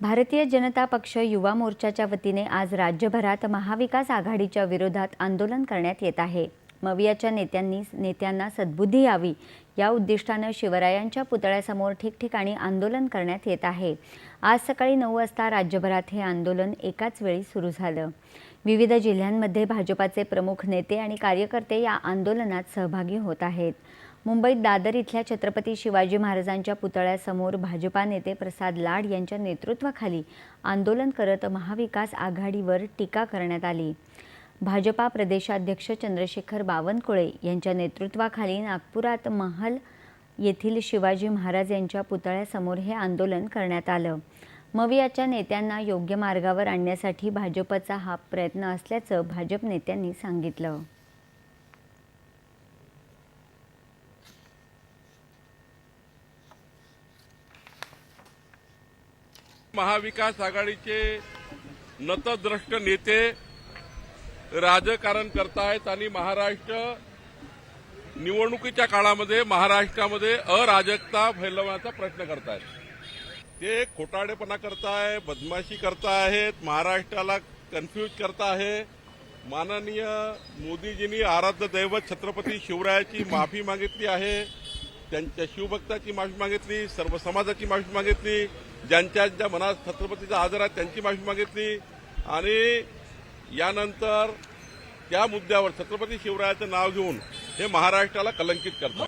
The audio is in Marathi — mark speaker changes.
Speaker 1: भारतीय जनता पक्ष युवा मोर्चाच्या वतीने आज राज्यभरात महाविकास आघाडीच्या विरोधात आंदोलन करण्यात येत आहे. मवियाच्या नेत्यांनी नेत्यांना सद्बुद्धी यावी या उद्दिष्टानं शिवरायांच्या पुतळ्यासमोर ठिकठिकाणी आंदोलन करण्यात येत आहे. आज सकाळी नऊ वाजता राज्यभरात हे आंदोलन एकाच वेळी सुरू झालं. विविध जिल्ह्यांमध्ये भाजपाचे प्रमुख नेते आणि कार्यकर्ते या आंदोलनात सहभागी होत आहेत. मुंबईत दादर इथल्या छत्रपती शिवाजी महाराजांच्या पुतळ्यासमोर भाजपा नेते प्रसाद लाड यांच्या नेतृत्वाखाली आंदोलन करत महाविकास आघाडीवर टीका करण्यात आली. भाजपा प्रदेशाध्यक्ष चंद्रशेखर बावनकुळे यांच्या नेतृत्वाखाली नागपुरात महल येथील शिवाजी महाराज यांच्या पुतळ्यासमोर हे आंदोलन करण्यात आलं. मवियाच्या नेत्यांना योग्य मार्गावर आणण्यासाठी भाजपचा हा प्रयत्न असल्याचं भाजप नेत्यांनी सांगितलं.
Speaker 2: महाविकास आघाडीचे नतद्रष्ट नेते राजकारण करतायत आणि महाराष्ट्र निवडणुकीच्या काळामध्ये महाराष्ट्रामध्ये अराजकता फैलवण्याचा प्रयत्न करतायत. ते खोटाडेपणा करताय बदमाशी करतायत महाराष्ट्राला कन्फ्यूज करताय. माननीय मोदीजींनी आराध्य दैवत छत्रपती शिवरायाची माफी मागितली आहे. त्यांच्या शिवभक्ताची माफी मागितली सर्व समाजाची माफी मागितली. ज्यांच्या ज्या मनात छत्रपतीचा आदर आहे त्यांची माफी मागितली. आणि यानंतर त्या मुद्द्यावर छत्रपती शिवरायाचं नाव घेऊन हे महाराष्ट्राला कलंकित करतात.